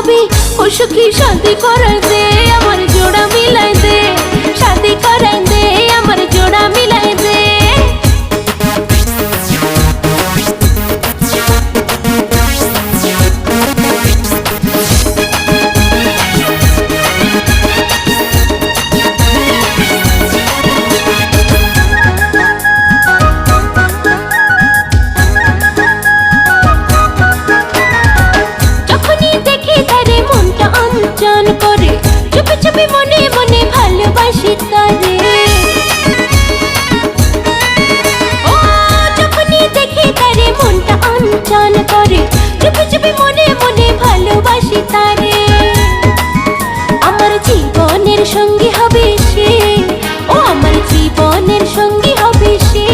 ভাবি ও সুখী শান্তি করাই দে আমার জোড়া মিলাই দে চুপি মনে মনে ভালোবাসি তারে। আমার জীবনের সঙ্গী হবে সে। ও আমার জীবনের সঙ্গী হবে সে।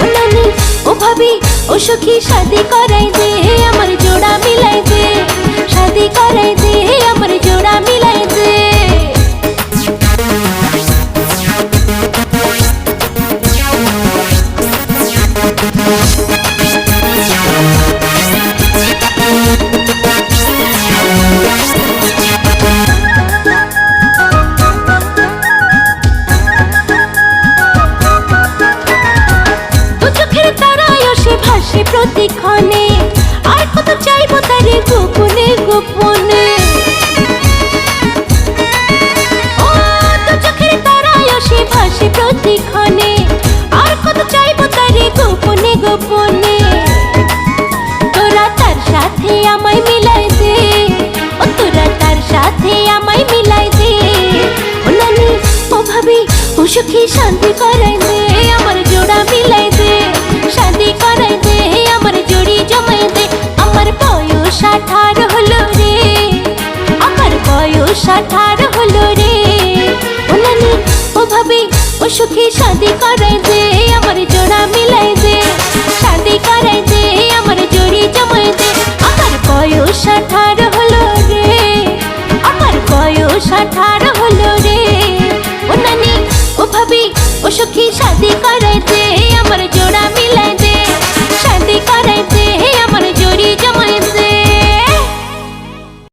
ও নানি, ও ভাবি, ও সখী, শাদি করাই দে, আমার জোড়া মিলাই দে। শাদি করাই দে, আমার জোড়া মিলাই দু। প্রতিক্ষণে আর কত চাইব তারে গোপনে গোপনে। ও দু চোখের তারায় সে ভাসে প্রতিক্ষণে, আর কত চাইব তারে গোপনে গোপনে। তোরা তার সাথে আমায় মিলাই দে, ও তোরা তার সাথে আমায় মিলাই দে। ও নানি, ও ভাবি, ও সুখী শান্তি করাই দে, আমার জোড়া মিলাই দে, শান্তি করাই দে। সুখী শান্তি করাই দে আমার জোড়া মিলাই দে শান্তি করাই দে আমার জোড়ি জমাই দে আমার বয়স আঠার হলো রে, আমার বয়স আঠার হলো রে। ও নানি, ও ভাবি, ও সখী শাদি করাই দে আমার জোড়া মিলাই দে